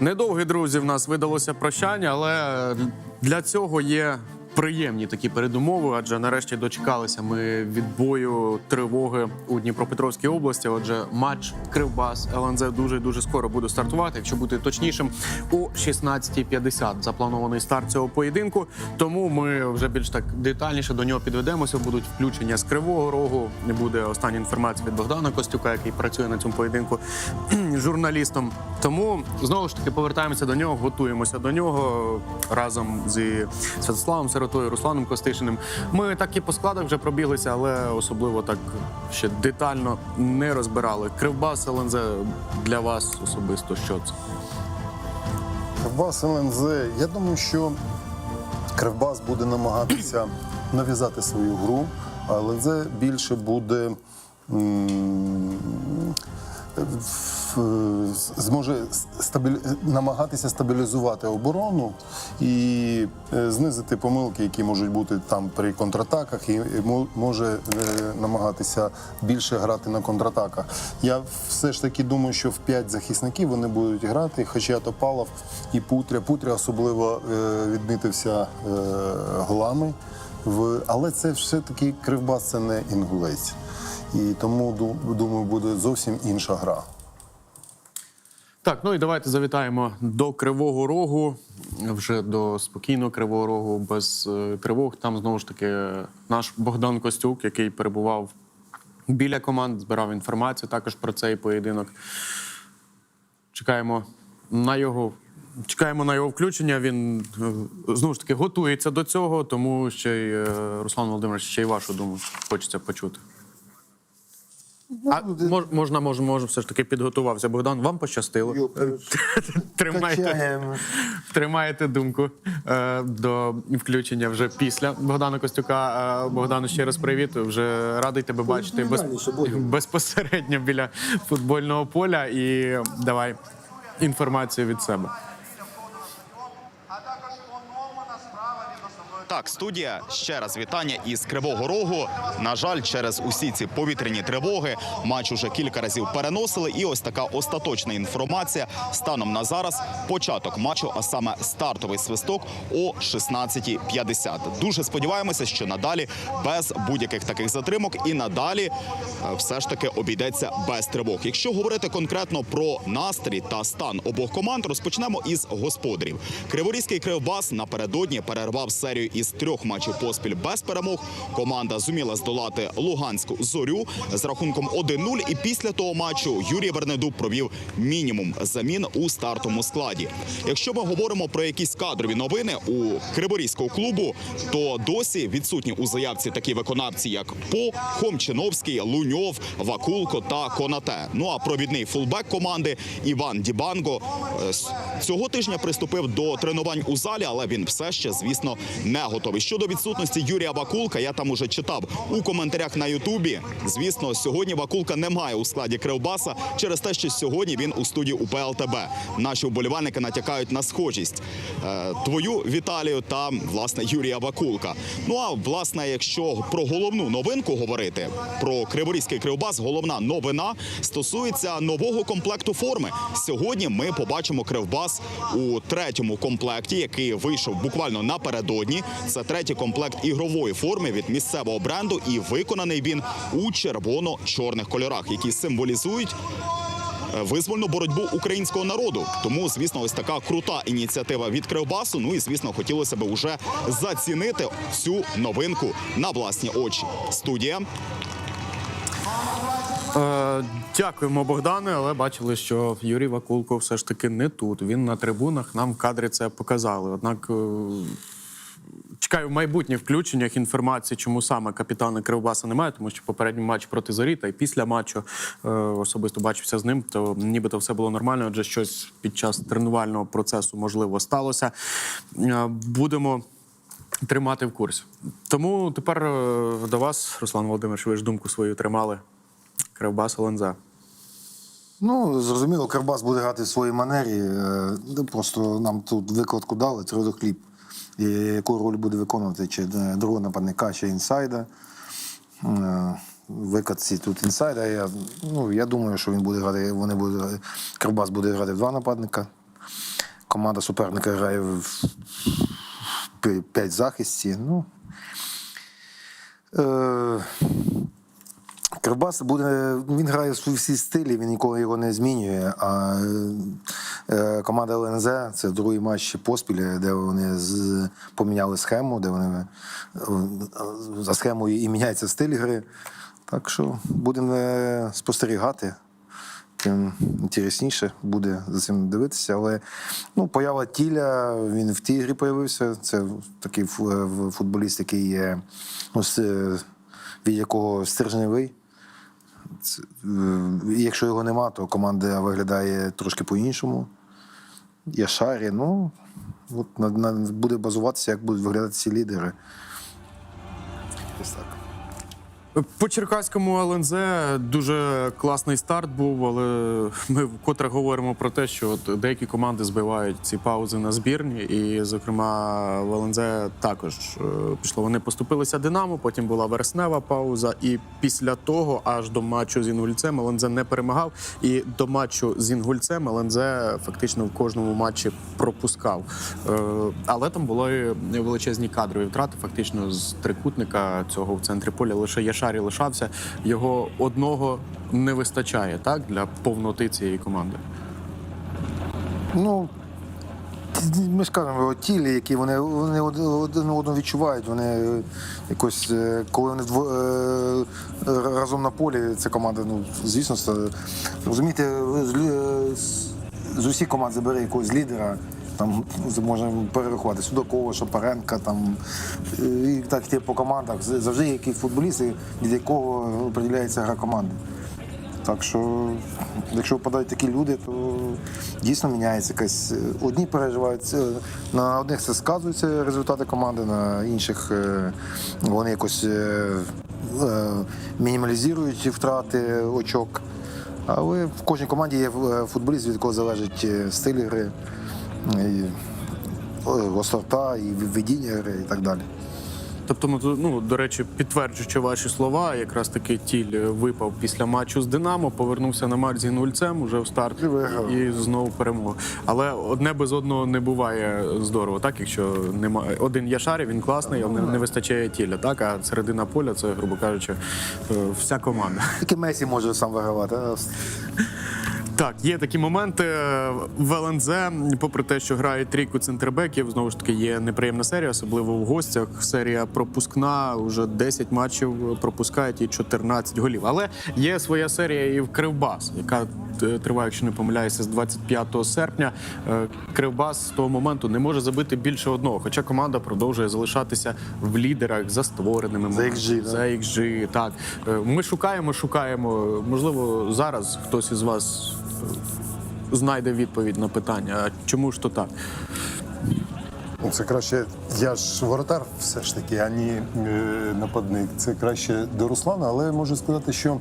Недовге, друзі, в нас видалося прощання, але для цього є приємні такі передумови, адже нарешті дочекалися ми відбою тривоги у Дніпропетровській області. Отже, матч Кривбас ЛНЗ дуже дуже скоро буде стартувати. Якщо бути точнішим, у 16.50 запланований старт цього поєдинку. Тому ми вже більш так детальніше до нього підведемося. Будуть включення з Кривого Рогу. Не буде остання інформація від Богдана Костюка, який працює на цьому поєдинку журналістом. Тому знову ж таки повертаємося до нього, готуємося до нього разом зі Святославом Сиротою, Русланом Костишиним. Ми так і по складах вже пробіглися, але особливо так ще детально не розбирали. Кривбас ЛНЗ для вас особисто що це? Кривбас ЛНЗ. Я думаю, що Кривбас буде намагатися нав'язати свою гру, а ЛНЗ більше буде зможе стабілі... намагатися стабілізувати оборону і е, знизити помилки, які можуть бути там при контратаках, і може е, намагатися більше грати на контратаках. Я все ж таки думаю, що в п'ять захисників вони будуть грати, хоча Топалов і Путря. Путря особливо е, відмітився голами. В... Але це все-таки кривбас, це не інгулець. І тому думаю, буде зовсім інша гра. Так, ну і давайте завітаємо до Кривого Рогу, вже до спокійного Кривого Рогу, без е, тривог. Там знову ж таки наш Богдан Костюк, який перебував біля команд, збирав інформацію також про цей поєдинок. Чекаємо на його. Чекаємо на його включення. Він е, знову ж таки готується до цього, тому ще й е, Руслан Володимирович, ще й вашу думку хочеться почути. А мож, можна, може, може, все ж таки підготувався. Богдан, вам пощастило. Тримайте, Качаємо. тримаєте думку е, до включення вже після Богдана Костюка. Е, Богдану, ще раз привіт. Вже радий тебе бачити без, безпосередньо біля футбольного поля. І давай інформацію від себе. Так, студія ще раз вітання із Кривого Рогу. На жаль, через усі ці повітряні тривоги матч уже кілька разів переносили. І ось така остаточна інформація станом на зараз. Початок матчу, а саме стартовий свисток о 16.50. Дуже сподіваємося, що надалі без будь-яких таких затримок і надалі е, все ж таки обійдеться без тривог. Якщо говорити конкретно про настрій та стан обох команд, розпочнемо із господарів. Криворізький кривбас напередодні перервав серію із трьох матчів поспіль без перемог. Команда зуміла здолати Луганську зорю з рахунком 1-0. І після того матчу Юрій Вернедуб провів мінімум замін у стартовому складі. Якщо ми говоримо про якісь кадрові новини у Криворізького клубу, то досі відсутні у заявці такі виконавці, як По, Хомчиновський, Луньов, Вакулко та Конате. Ну а провідний фулбек команди Іван Дібанго е, цього тижня приступив до тренувань у залі, але він все ще, звісно, не готовий. Щодо відсутності Юрія Вакулка, я там уже читав у коментарях на Ютубі. Звісно, сьогодні Вакулка немає у складі Кривбаса через те, що сьогодні він у студії УПЛТБ. Наші вболівальники натякають на схожість е, твою Віталію та власне Юрія Вакулка. Ну а власне, якщо про головну новинку говорити про Криворізький Кривбас, головна новина стосується нового комплекту форми. Сьогодні ми побачимо Кривбас у третьому комплекті, який вийшов буквально напередодні. Це третій комплект ігрової форми від місцевого бренду, і виконаний він у червоно-чорних кольорах, які символізують е, визвольну боротьбу українського народу. Тому, звісно, ось така крута ініціатива від Кривбасу. Ну і звісно, хотілося б уже зацінити цю новинку на власні очі. Студія. Е, дякуємо, Богдане, але бачили, що Юрій Вакулко все ж таки не тут. Він на трибунах. Нам в кадрі це показали. Однак. е, Чекаю в майбутніх включеннях інформації, чому саме капітана Кривбаса немає, тому що попередній матч проти зорі та й після матчу е, особисто бачився з ним, то нібито все було нормально, адже щось під час тренувального процесу можливо сталося. Е, будемо тримати в курсі. Тому тепер е, до вас, Руслан Володимирович, ви ж думку свою тримали. Кривбас ЛНЗ. Ну, зрозуміло, Кривбас буде грати в своїй манері. Е, Просто нам тут викладку дали, твердохліб. І яку роль буде виконувати чи е, другого нападника, чи інсайда. Е, Викатці тут інсайда. Я, ну, я думаю, що він буде грати, вони будуть Кривбас буде грати в два нападника. команда суперника грає в 5 захисті. Ну, е, Кривбас буде, він грає в всі стилі, він ніколи його не змінює. А е, команда ЛНЗ це другий матч поспіль, де вони з, поміняли схему, де вони е, за схемою і міняється стиль гри. Так що будемо е, спостерігати. Тим інтересніше буде за цим дивитися. Але ну, поява тіля, він в тій грі появився. Це такий футболіст, який є, ну, е, від якого стержневий. Е, якщо його нема, то команда виглядає трошки по-іншому. Є шарі, ну от на, на, буде базуватися, як будуть виглядати ці лідери. Ось так. По Черкаському ЛНЗ дуже класний старт був, але ми вкотре говоримо про те, що от деякі команди збивають ці паузи на збірні, і, зокрема, в ЛНЗ також е, пішло. Вони поступилися Динамо, потім була вереснева пауза, і після того, аж до матчу з Інгульцем, ЛНЗ не перемагав. І до матчу з Інгульцем ЛНЗ фактично в кожному матчі пропускав. Е, Але там були величезні кадрові втрати. Фактично з трикутника цього в центрі поля лише Яшарі лишався. Його одного не вистачає так для повноти цієї команди. Ну, ми ж кажемо, тілі, які вони, вони один одного відчувають. Вони е, якось, е, коли вони дво, е, разом на полі, ця команда, ну, звісно, розумієте, з, з, з усіх команд забере якогось лідера. Там можемо перерахувати Судакова, Шапаренка, там е, і так йти по командах. Завжди є якісь футболісти, від якого определяється гра команди. Так що, якщо впадають такі люди, то дійсно міняється якась. Одні переживають, е, на одних це сказуються результати команди, на інших е, вони якось е, е, мінімалізують втрати очок. Але в кожній команді є е, футболіст, від якого залежить е, стиль гри, і, гострота, і ведіння гри і так далі. Тобто, ну, ну до речі, підтверджуючи ваші слова, якраз таки тіль випав після матчу з Динамо, повернувся на матч з Інгульцем уже в старт І і знову перемога. Але одне без одного не буває здорово, так якщо немає один Яшарі, він класний, але не, не вистачає тіля. Так, а середина поля це, грубо кажучи, е, вся команда. Тільки Месі може сам вигравати. Так, є такі моменти в ЛНЗ, попри те, що грають трійку центрбеків, знову ж таки є неприємна серія, особливо в гостях. Серія пропускна, вже 10 матчів пропускають і 14 голів. Але є своя серія і в Кривбас, яка е, триває, якщо не помиляюся, з 25 серпня. Е, Кривбас з того моменту не може забити більше одного, хоча команда продовжує залишатися в лідерах за створеними За XG, за XG, так. Е, Ми шукаємо, шукаємо. Можливо, зараз хтось із вас знайде відповідь на питання, чому ж то так? Ну, Це краще, я ж воротар все ж таки, а не нападник. Це краще до Руслана, але можу сказати, що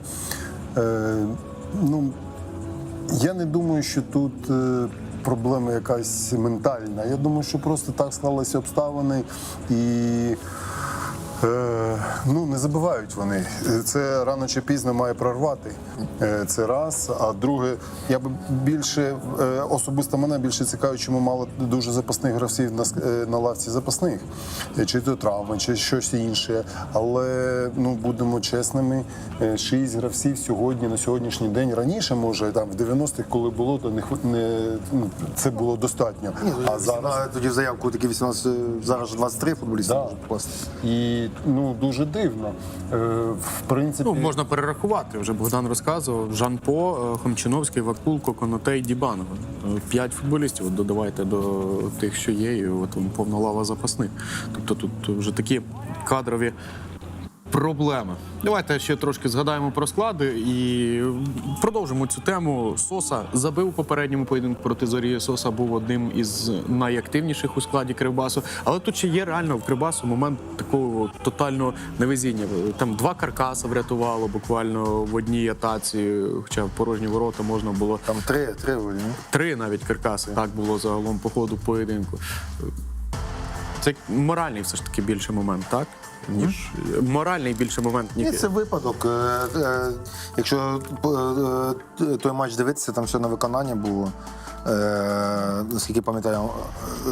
е, ну, я не думаю, що тут е, проблема якась ментальна. Я думаю, що просто так склалися обставини і. Е, ну, не забувають вони. Е, Це рано чи пізно має прорвати. Е, Це раз. А друге, я би більше особисто мене більше цікавить, чому мало дуже запасних гравців на, лавці запасних, чи то травми, чи щось інше. Але ну будемо чесними, шість гравців сьогодні на сьогоднішній день раніше, може там в 90-х, коли було, то не не ну, це було достатньо. А зараз тоді заявку такі 18, зараз же 23 футболісти Да. можуть попасти. і ну дуже дивно. Е, в принципі, Ну, можна перерахувати. Вже Богдан розказував. Жан-По, е, Хомчиновський, Вакулко, Конотей, Дібанго. Е, П'ять футболістів. От додавайте до тих, що є, і от повна лава запасних. Тобто тут вже такі кадрові. Проблеми. Давайте ще трошки згадаємо про склади і продовжимо цю тему. Соса забив у попередньому поєдинку проти зорі. Соса був одним із найактивніших у складі Кривбасу. Але тут ще є реально в Кривбасу момент такого тотального невезіння. Там два каркаса врятувало буквально в одній атаці, хоча в порожні ворота можна було Там три, три вроді, ні? три навіть каркаси. Так було загалом по ходу поєдинку. Це моральний все ж таки більше момент, так? Ніж моральний більше момент, ніж Ні, це випадок. Е, е, Якщо е, е, той матч дивитися, там все на виконання було. Е, наскільки пам'ятаю, е,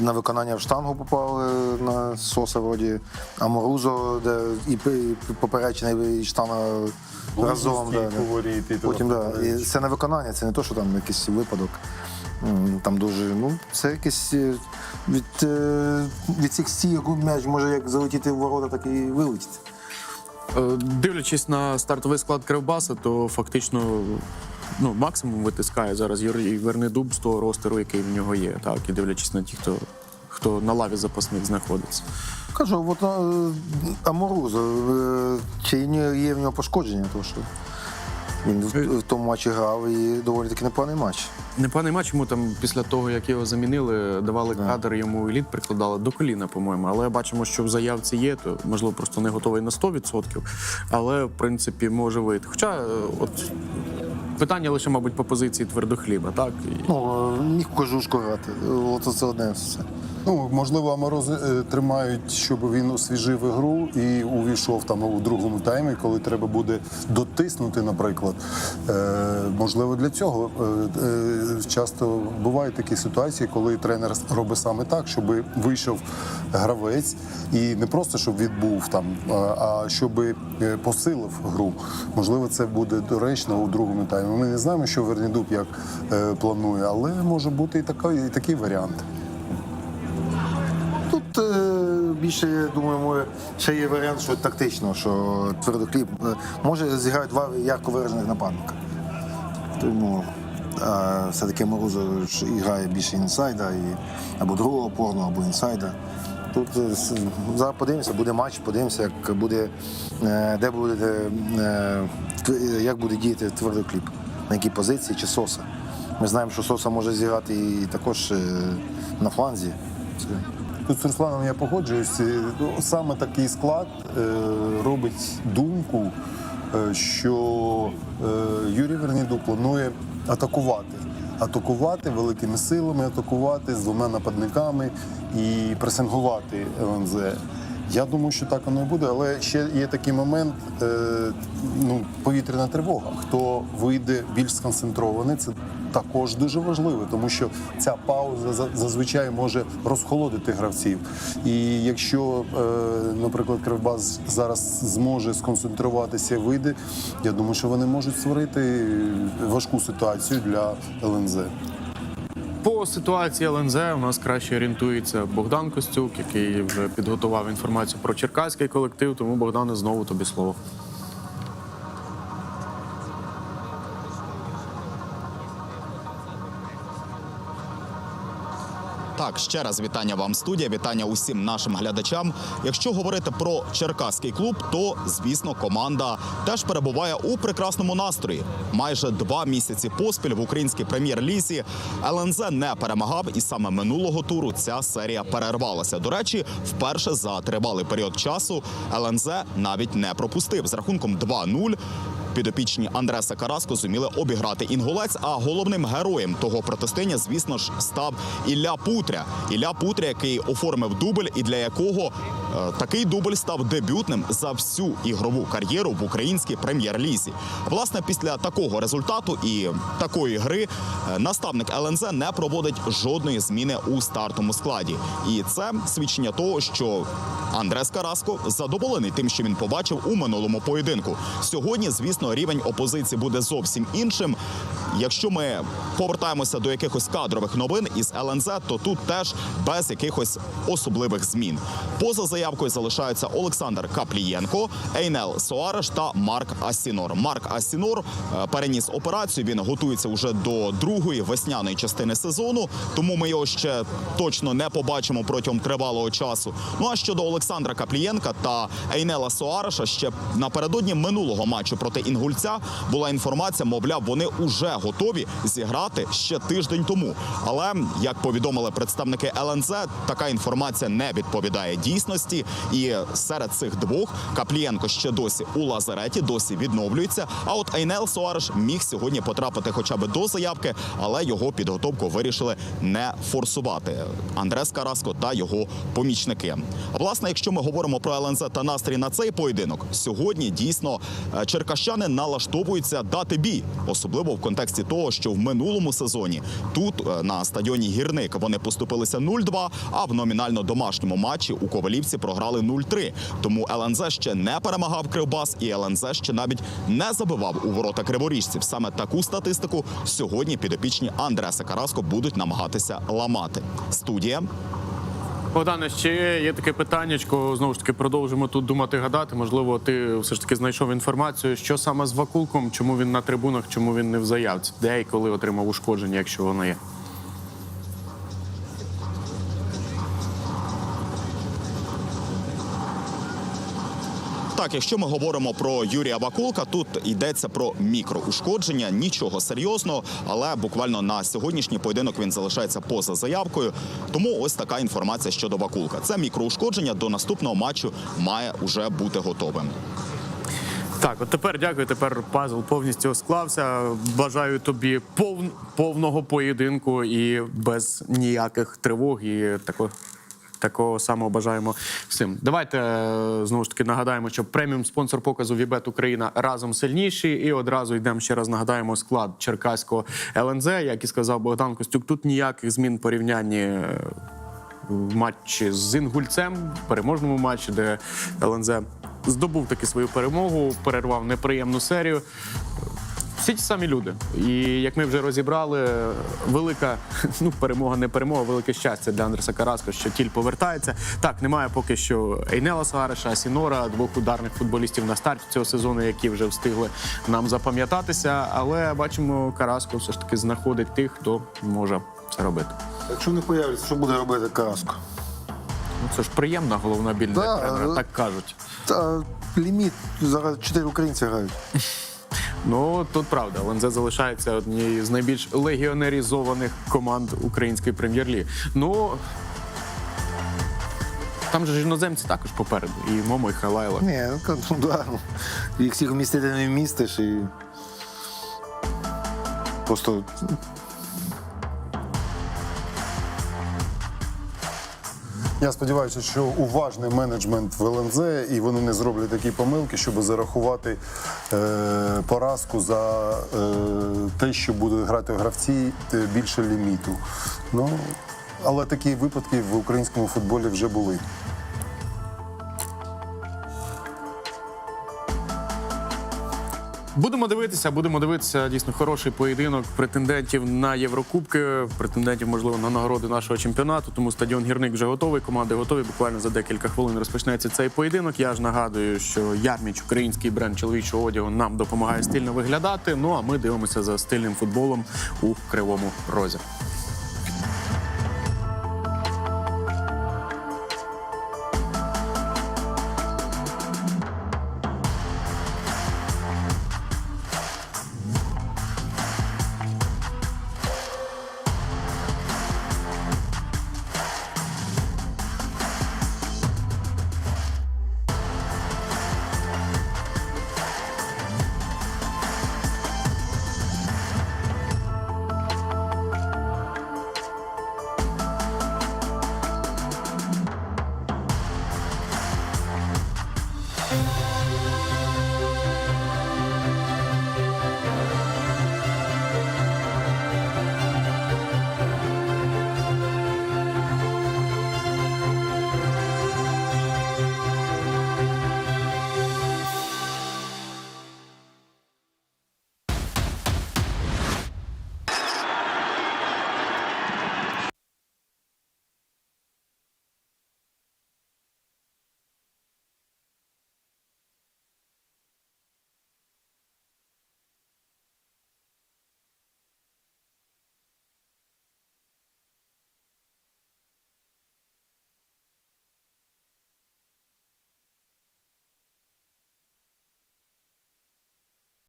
на виконання в штангу попали на Соса вроді, а Морузо, де і, п- і штанга разом. Да, туди Потім, да. І це на виконання, це не то, що там якийсь випадок. Там дуже, ну, це якийсь е, від, е, від цих стійок м'яч може як залетіти в ворота, так і вилетіти. Е, Дивлячись на стартовий склад Кривбаса, то фактично ну, максимум витискає зараз Юрій Вернедуб з того ростеру, який в нього є. Так, і дивлячись на ті, хто, хто на лаві запасних знаходиться. Кажу, от Аморузо, е, чи є в нього пошкодження, тому що він в, тому матчі грав і доволі таки непоганий матч. Непоганий матч, йому там після того, як його замінили, давали кадр, йому еліт прикладали до коліна, по-моєму. Але бачимо, що в заявці є, то можливо просто не готовий на 100%, але в принципі може вийти. Хоча е, от питання лише, мабуть, по позиції твердохліба, так? Ну, е, міг кожушку грати. От це одне все. Ну, можливо, Аморози е, тримають, щоб він освіжив ігру і увійшов там у другому таймі, коли треба буде дотиснути, наприклад. Е, можливо, для цього е, е, часто бувають такі ситуації, коли тренер робить саме так, щоб вийшов гравець і не просто щоб відбув там, а- щоб е, посилив гру. Можливо, це буде доречно у другому таймі. Ми не знаємо, що Вернідуб як планує, але може бути і такий, і такий варіант. Тут е, більше, я думаю, ще є варіант, що тактично, що твердокліп е, може зіграти два ярко виражених нападника. Тому все-таки Морозов ж грає більше інсайда, і, або другого опорного, або інсайда. Тут е, зараз подивимося, буде матч, подивимося, як буде, де буде, як буде діяти твердокліп, на якій позиції чи Соса. Ми знаємо, що Соса може зіграти і також на фланзі. Тут з Русланом я погоджуюсь. Е, ну, Саме такий склад е, робить думку, е, що Юрій Верніду планує атакувати. Атакувати великими силами, атакувати з двома нападниками і пресингувати ЛНЗ. Я думаю, що так воно і буде, але ще є такий момент, е, ну, повітряна тривога. Хто вийде більш сконцентрований, це також дуже важливо, тому що ця пауза зазвичай може розхолодити гравців. І якщо, е, наприклад, Кривбас зараз зможе сконцентруватися і вийде, я думаю, що вони можуть створити важку ситуацію для ЛНЗ. По ситуації ЛНЗ у нас краще орієнтується Богдан Костюк, який вже підготував інформацію про черкаський колектив. Тому Богдане знову тобі слово. Так, ще раз вітання вам, студія, вітання усім нашим глядачам. Якщо говорити про черкаський клуб, то звісно команда теж перебуває у прекрасному настрої. Майже два місяці поспіль в українській прем'єр-лізі ЛНЗ не перемагав, і саме минулого туру ця серія перервалася. До речі, вперше за тривалий період часу ЛНЗ навіть не пропустив з рахунком 2-0 підопічні Андреса Караско зуміли обіграти інгулець. А головним героєм того протистояння, звісно ж, став Ілля Путря. Ілля Путря, який оформив дубль, і для якого такий дубль став дебютним за всю ігрову кар'єру в українській прем'єр-лізі. Власне, після такого результату і такої гри е, наставник ЛНЗ не проводить жодної зміни у стартовому складі. І це свідчення того, що Андрес Караско задоволений тим, що він побачив у минулому поєдинку. Сьогодні, звісно, рівень опозиції буде зовсім іншим. Якщо ми повертаємося до якихось кадрових новин із ЛНЗ, то тут теж без якихось особливих змін. Поза заявкою залишаються Олександр Каплієнко, Ейнел Соареш та Марк Асінор. Марк Асінор е, переніс операцію. Він готується вже до другої весняної частини сезону, тому ми його ще точно не побачимо протягом тривалого часу. Ну а щодо Олександра Каплієнка та Ейнела Соареша, ще напередодні минулого матчу проти інгульця була інформація, мовляв, вони уже готові зіграти ще тиждень тому. Але як повідомили представники ЛНЗ, така інформація не відповідає дійсності. І серед цих двох Каплієнко ще досі у лазареті, досі відновлюється. А от Ейнел Суареш міг сьогодні потрапити хоча б до заявки, але його підготовку вирішили не форсувати. Андрес Караско та його помічники. Власне, якщо ми говоримо про ЛНЗ та настрій на цей поєдинок, сьогодні дійсно е, черкащани налаштовуються дати бій, особливо в контексті. Контексті того, що в минулому сезоні тут е, на стадіоні Гірник вони поступилися 0-2, а в номінально домашньому матчі у Ковалівці програли 0-3. Тому ЛНЗ ще не перемагав Кривбас, і ЛНЗ ще навіть не забивав у ворота криворіжців. Саме таку статистику сьогодні підопічні Андреса Караско будуть намагатися ламати. Студія. Богдане, ще є таке питаннячко. Знову ж таки, продовжимо тут думати, гадати. Можливо, ти все ж таки знайшов інформацію, що саме з Вакулком, чому він на трибунах, чому він не в заявці, де і коли отримав ушкодження, якщо воно є. Так, якщо ми говоримо про Юрія Вакулка, тут йдеться про мікроушкодження, нічого серйозного, але буквально на сьогоднішній поєдинок він залишається поза заявкою. Тому ось така інформація щодо Вакулка. Це мікроушкодження до наступного матчу має уже бути готовим. Так, от тепер дякую. Тепер пазл повністю склався. Бажаю тобі пов... повного поєдинку і без ніяких тривог. І тако... такого самого бажаємо всім. Давайте е, знову ж таки нагадаємо, що преміум спонсор показу Вібет Україна разом сильніші. І одразу йдемо ще раз нагадаємо склад черкаського ЛНЗ. Як і сказав Богдан Костюк, тут ніяких змін в порівнянні. е, в матчі з Інгульцем, в переможному матчі, де ЛНЗ здобув таки свою перемогу, перервав неприємну серію. Всі ті самі люди. І як ми вже розібрали, велика ну, перемога, не перемога, велике щастя для Андреса Караско, що тіль повертається. Так, немає поки що Ейнела Сагареша, Сінора, двох ударних футболістів на старті цього сезону, які вже встигли нам запам'ятатися. Але бачимо, Караско все ж таки знаходить тих, хто може це робити. Якщо не появиться, що буде робити Караско? Ну, це ж приємна головна біль для Да, тренера, але- так кажуть. Та ліміт зараз чотири українці грають. Ну тут правда, ЛНЗ залишається однією з найбільш легіонерізованих команд української прем'єр-ліги. Ну там же ж іноземці також попереду. І Момо, і Халайла. Ні, ну ну да. Їх всіх вмістити не вмістиш і. Просто Я сподіваюся, що уважний менеджмент в ЛНЗ і вони не зроблять такі помилки, щоб зарахувати е, поразку за е, те, що будуть грати гравці е, більше ліміту. Ну, але такі випадки в українському футболі вже були. Будемо дивитися, будемо дивитися дійсно хороший поєдинок претендентів на Єврокубки, претендентів, можливо, на нагороди нашого чемпіонату. Тому стадіон гірник вже готовий. Команди готові. Буквально за декілька хвилин розпочнеться цей поєдинок. Я ж нагадую, що Ярміч, український бренд чоловічого одягу, нам допомагає стильно виглядати. Ну а ми дивимося за стильним футболом у кривому розі.